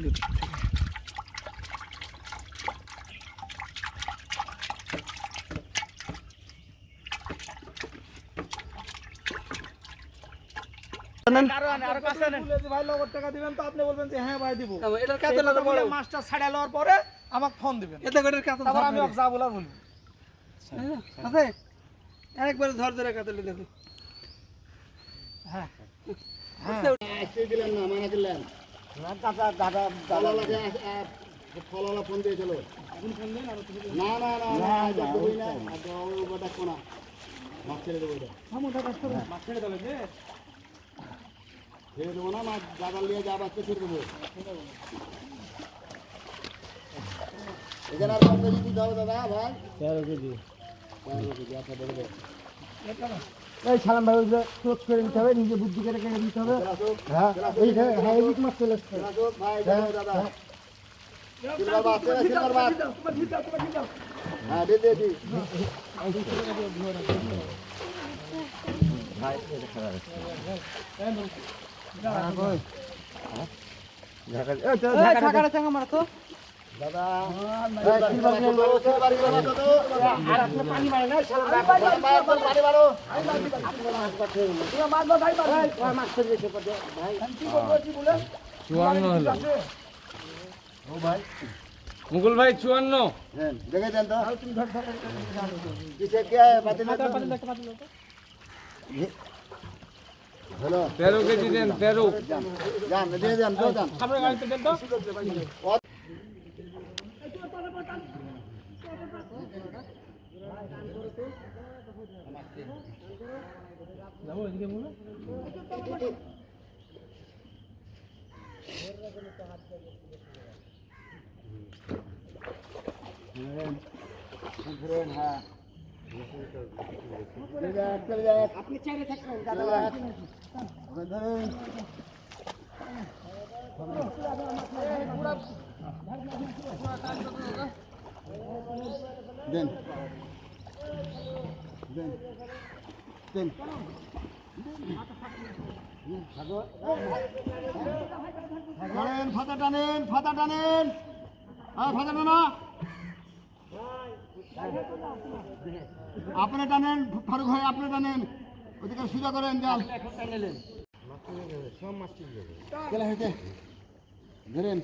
যে হ্যাঁ। মাছটা ছাড়া লওয়ার পরে আমাকে ফোন দিবেন এতে করে আমি যা বলার বলব আছে একবার ধর ধরে কাতলে দেখো হ্যাঁ। আজকে দিলেন না মানা দিলেন আ- ফলওয়ালা ফোন দিয়েছিল না না না না না মাছ ছেড়ে দেবো এটা মাছ ছেড়ে দেবে ছেড়ে দেবো না মাছ জাগাল নিয়ে যা আর কত দিতে হবে দাদা ভাই তেরো কেজি তেরো কেজি আচ্ছা বলে এই সালাম ভাই ওই চোখ করে নিতে হবে নিজে বুদ্ধি করে কেটে দিতে হবে। হ্যাঁ এই হ্যাঁ এই মাছ চলে আসছে। হ্যাঁ ছাকাটা চাঙ্গা মারা তো। চুয়ান্ন হলো। ও ভাই। মুকুল ভাই চুয়ান্ন। হ্যাঁ দেখে দেন তো। তেরো কেজি দেন তেরো। দিয়ে দেন দেন তো। যাক, চলে যাক। আপনি চাইলে থাকবেন চলে ধরেন। দেন দেন। দেন। ধরেন ফাতা টানেন ফাতা টানেন হ্যাঁ ফাতা টানা আপনি টানেন ফারুক ভাই আপনি টানেন। ওদিকে সুজা করেন জাল ধরেন।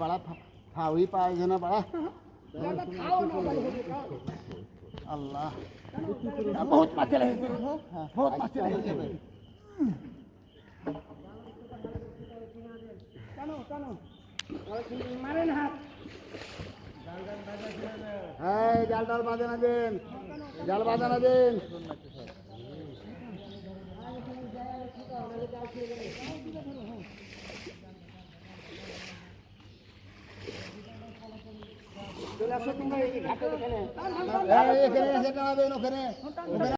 বাড়া ফাউই পাওয়া যায় না বাড়া। আল্লাহ বহুত মাছ হ্যাঁ বাঁধে না দেন। জাল বাঁধে না দেন। চলে আসো তোমরা এই ঘাটে এখানে এই, এখানে এসে টানাবেন ওখানে ওখানে